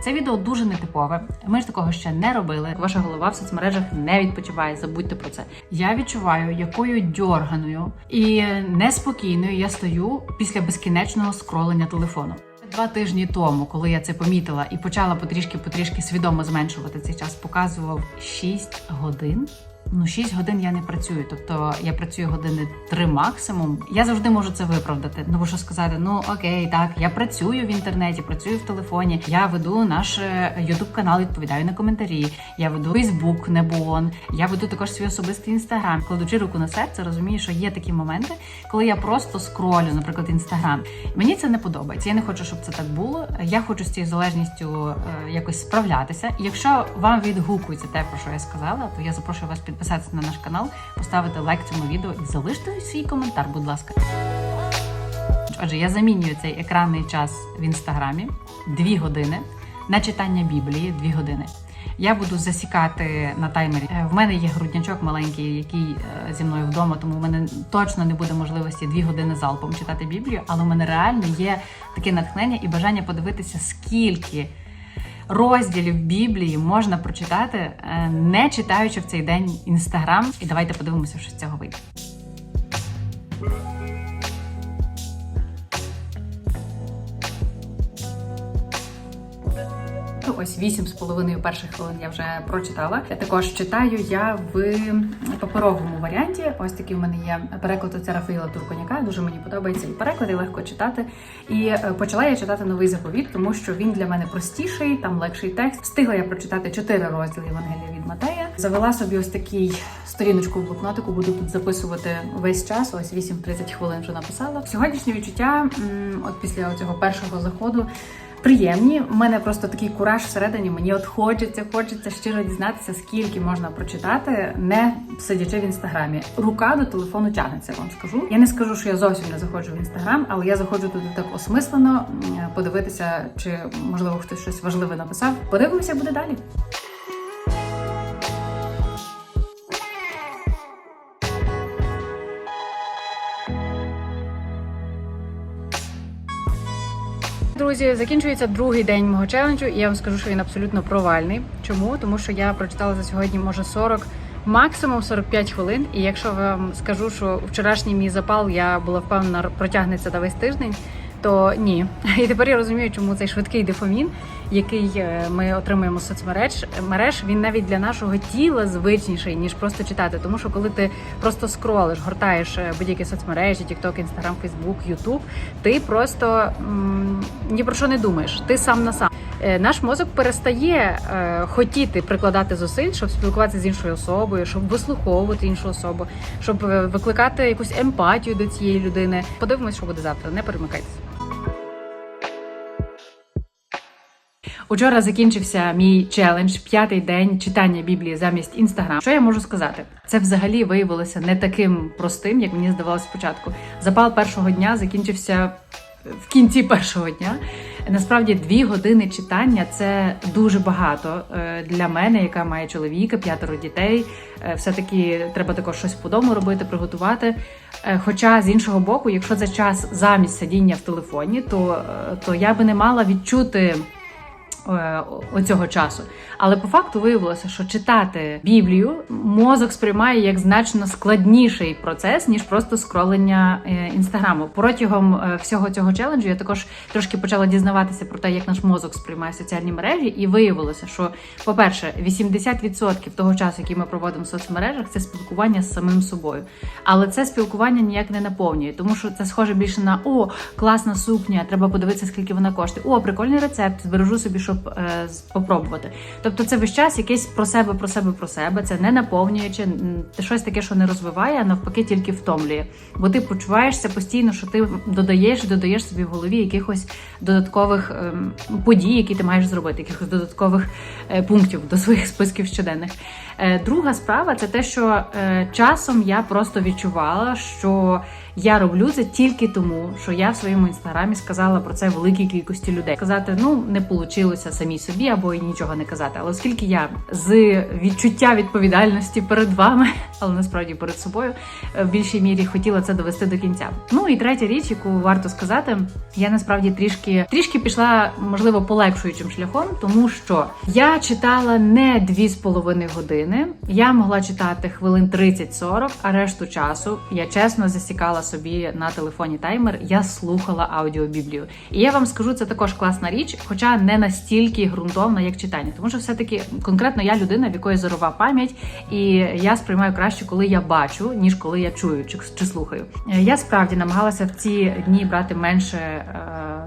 Це відео дуже нетипове. Ми ж такого ще не робили. Ваша голова в соцмережах не відпочиває. Забудьте про це. Я відчуваю, якою дьорганою і неспокійною я стою після безкінечного скролення телефону. Два тижні тому, коли я це помітила і почала потрішки-потрішки свідомо зменшувати цей час, показував 6 годин. Ну, 6 годин я не працюю, тобто я працюю години 3 максимум. Я завжди можу це виправдати. Ну бо що сказати, ну окей, так я працюю в інтернеті, працюю в телефоні. Я веду наш Ютуб канал, відповідаю на коментарі. Я веду Фейсбук, Небон. Я веду також свій особистий інстаграм. Кладучи руку на серце, розумію, що є такі моменти, коли я просто скролю, наприклад, інстаграм. Мені це не подобається. Я не хочу, щоб це так було. Я хочу з цією залежністю е, якось справлятися. Якщо вам відгукується те, про що я сказала, то я запрошую вас підписатися на наш канал, поставити лайк цьому відео і залиште свій коментар, будь ласка. Отже, я замінюю цей екранний час в інстаграмі дві години на читання Біблії дві години. Я буду засікати на таймері. Е, В мене є груднячок маленький, який е, зі мною вдома, тому в мене точно не буде можливості дві години залпом читати Біблію, але в мене реально є таке натхнення і бажання подивитися, скільки розділів Біблії можна прочитати, е, не читаючи в цей день інстаграм. І давайте подивимося, що з цього вийде. Ну, Ось вісім з половиною перших хвилин я вже прочитала. Я також читаю я в паперовому варіанті. Ось такий в мене є переклад отця Рафаїла Турконяка. Дуже мені подобається і переклад, і легко читати. І е, почала я читати новий заповіт, тому що він для мене простіший, там легший текст. Встигла я прочитати чотири розділи Євангелія від Матея. Завела собі ось такий сторіночку в блокнотику. Буду тут записувати весь час. Ось 8-30 хвилин вже написала. Сьогоднішнє відчуття, от після цього першого заходу. Приємні, У мене просто такий кураж всередині. Мені от хочеться, хочеться щиро дізнатися, скільки можна прочитати, не сидячи в інстаграмі. Рука до телефону тягнеться. Вам скажу. Я не скажу, що я зовсім не заходжу в інстаграм, але я заходжу туди так осмислено подивитися, чи можливо хтось щось важливе написав. Подивимося, буде далі. Друзі, закінчується другий день мого челенджу, і я вам скажу, що він абсолютно провальний. Чому? Тому що я прочитала за сьогодні, може, 40, максимум 45 хвилин. І якщо вам скажу, що вчорашній мій запал я була впевнена протягнеться на весь тиждень, то ні. І тепер я розумію, чому цей швидкий дофамін, який е, ми отримуємо з соцмереж, мереж, він навіть для нашого тіла звичніший, ніж просто читати. Тому що коли ти просто скролиш, гортаєш е, будь-які соцмережі, TikTok, Instagram, Facebook, YouTube, ти просто м, ні про що не думаєш. Ти сам на сам. Е, Наш мозок перестає е, хотіти прикладати зусиль, щоб спілкуватися з іншою особою, щоб вислуховувати іншу особу, щоб викликати якусь емпатію до цієї людини. Подивимось, що буде завтра. Не перемикайтеся. Учора закінчився мій челендж, п'ятий день читання Біблії замість інстаграм. Що я можу сказати? Це взагалі виявилося не таким простим, як мені здавалося спочатку. Запал першого дня закінчився в кінці першого дня. Насправді дві години читання це дуже багато е, для мене, яка має чоловіка, п'ятеро дітей. Е, Все-таки треба також щось по дому робити, приготувати. Е, Хоча з іншого боку, якщо це час замість сидіння в телефоні, то, е, то я би не мала відчути е, оцього часу. Але по факту виявилося, що читати Біблію мозок сприймає як значно складніший процес, ніж просто скролення е, інстаграму. Протягом е, всього цього челенджу я також трошки почала дізнаватися про те, як наш мозок сприймає соціальні мережі, і виявилося, що, по-перше, 80% того часу, який ми проводимо в соцмережах, це спілкування з самим собою. Але це спілкування ніяк не наповнює, тому що це схоже більше на о, класна сукня, треба подивитися, скільки вона коштує. О, прикольний рецепт, збережу собі, щоб е, спробувати. Тобто, це весь час якесь про себе, про себе, про себе. Це не наповнюючи м, щось таке, що не розвиває, а навпаки, тільки втомлює. Бо ти почуваєшся постійно, що ти додаєш, додаєш собі в голові якихось додаткових е, подій, які ти маєш зробити, якихось додаткових е, пунктів до своїх списків щоденних. Е, Друга справа це те, що е, часом я просто відчувала, що Я роблю це тільки тому, що я в своєму інстаграмі сказала про це великій кількості людей. Сказати, ну не вийшло самі собі або і нічого не казати. Але оскільки я з відчуття відповідальності перед вами, але насправді перед собою, е, в більшій мірі хотіла це довести до кінця. Ну і третя річ, яку варто сказати, я насправді трішки трішки пішла, можливо, полегшуючим шляхом, тому що я читала не дві з половиною години. Я могла читати хвилин 30-40, а решту часу я чесно засікала собі на телефоні таймер. Я слухала аудіобіблію. І я вам скажу, це також класна річ, хоча не настільки ґрунтовна, як читання, тому що все-таки конкретно я людина, в якої зорова пам'ять, і я сприймаю краще, коли я бачу, ніж коли я чую чи, чи слухаю. Я справді намагалася в ці дні брати менше е,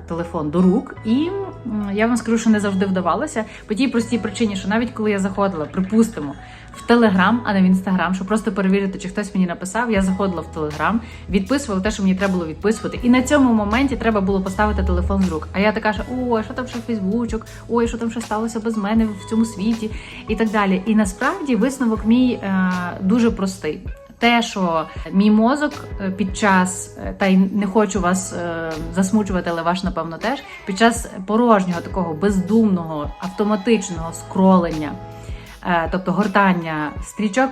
телефон до рук, і я вам скажу, що не завжди вдавалося по тій простій причині, що навіть коли я заходила, припустимо. В Телеграм, а не в інстаграм, щоб просто перевірити, чи хтось мені написав. Я заходила в Телеграм, відписувала те, що мені треба було відписувати. І на цьому моменті треба було поставити телефон з рук. А я така, що ой, що там ще Фейсбучок, ой, що там ще сталося без мене в цьому світі, і так далі. І насправді висновок мій е, дуже простий. Те, що мій мозок е, під час, е, та й не хочу вас е, засмучувати, але ваш, напевно, теж під час порожнього такого бездумного автоматичного скролення. Тобто гортання стрічок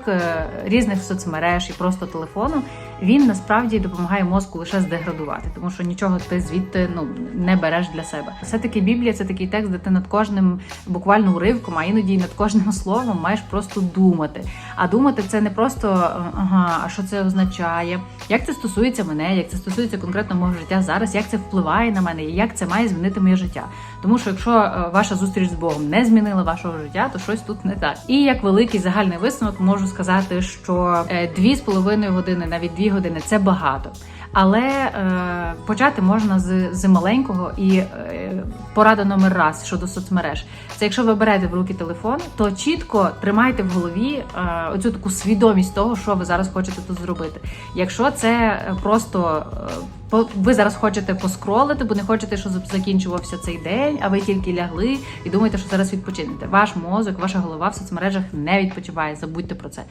різних соцмереж і просто телефону, він насправді допомагає мозку лише здеградувати, тому що нічого ти звідти ну не береш для себе. Все таки Біблія це такий текст, де ти над кожним буквально уривком, а іноді над кожним словом маєш просто думати. А думати це не просто ага, а що це означає, як це стосується мене, як це стосується конкретно мого життя зараз, як це впливає на мене, і як це має змінити моє життя. Тому що якщо е, ваша зустріч з Богом не змінила вашого життя, то щось тут не так. І як великий загальний висновок можу сказати, що е, дві з половиною години, навіть години це багато. Але е, почати можна з, з маленького і е, порада номер раз щодо соцмереж. Це якщо ви берете в руки телефон, то чітко тримайте в голові е, оцю таку свідомість того, що ви зараз хочете тут зробити. Якщо це просто е, ви зараз хочете поскролити, бо не хочете, щоб закінчувався цей день, а ви тільки лягли і думаєте, що зараз відпочинете. Ваш мозок, ваша голова в соцмережах не відпочиває. Забудьте про це.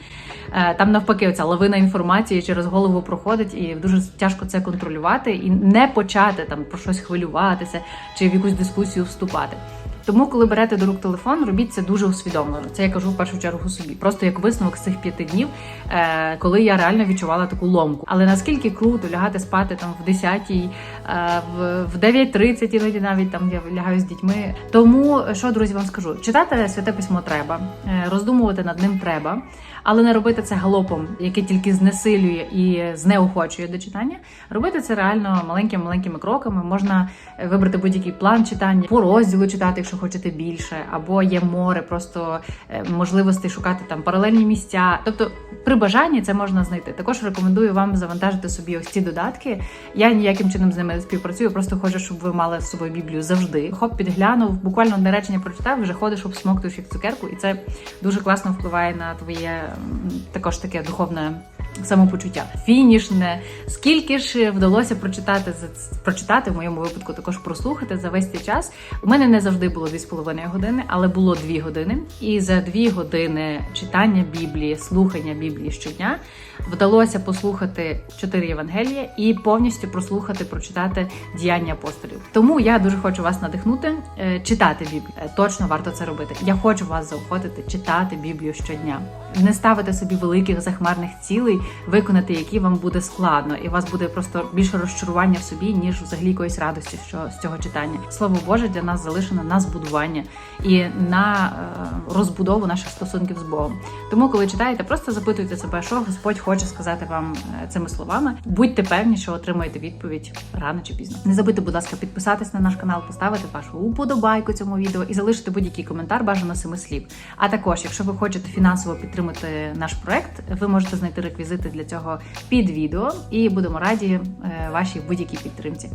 Е, Там навпаки, оця лавина інформації через голову проходить, і дуже тяжко це контролювати і не почати там про щось хвилюватися чи в якусь дискусію вступати. Тому, коли берете до рук телефон, робіть це дуже усвідомлено. Це я кажу в першу чергу собі. Просто як висновок з цих п'яти днів, е, коли я реально відчувала таку ломку. Але наскільки круто лягати спати там в 10-й, е, в, в 9.30, іноді навіть там я лягаю з дітьми. Тому що, друзі, вам скажу: читати святе письмо треба, е, роздумувати над ним треба. Але не робити це галопом, яке тільки знесилює і знеохочує до читання. Робити це реально маленькими маленькими кроками. Можна вибрати будь-який план читання, по розділу читати, якщо хочете більше, або є море, просто е, можливостей шукати там паралельні місця. Тобто, при бажанні це можна знайти. Також рекомендую вам завантажити собі ось ці додатки. Я ніяким чином з ними співпрацюю, просто хочу, щоб ви мали з собою біблію завжди. Хоп, підглянув, буквально одне речення прочитав, вже ходиш, обсмоктуєш як цукерку, і це дуже класно впливає на твоє також таке духовне. Самопочуття фінішне. Скільки ж вдалося прочитати за прочитати в моєму випадку, також прослухати за весь цей час. У мене не завжди було 2,5 години, але було 2 години. І за 2 години читання Біблії, слухання Біблії щодня вдалося послухати чотири Євангелія і повністю прослухати, прочитати діяння апостолів. Тому я дуже хочу вас надихнути е, читати Біблію. Е, Точно варто це робити. Я хочу вас заохотити читати Біблію щодня. Не ставити собі великих захмарних цілей, виконати які вам буде складно, і у вас буде просто більше розчарування в собі, ніж взагалі якоїсь радості що з цього читання. Слово Боже для нас залишено на збудування і на е, розбудову наших стосунків з Богом. Тому, коли читаєте, просто запитуйте себе, що Господь хоче сказати вам е, цими словами. Будьте певні, що отримаєте відповідь рано чи пізно. Не забудьте, будь ласка, підписатись на наш канал, поставити вашу уподобайку цьому відео і залишити будь-який коментар бажано семи слів. А також, якщо ви хочете фінансово підтримати наш проект, ви можете знайти реквізити для цього під відео, і будемо раді е, вашій будь-якій підтримці.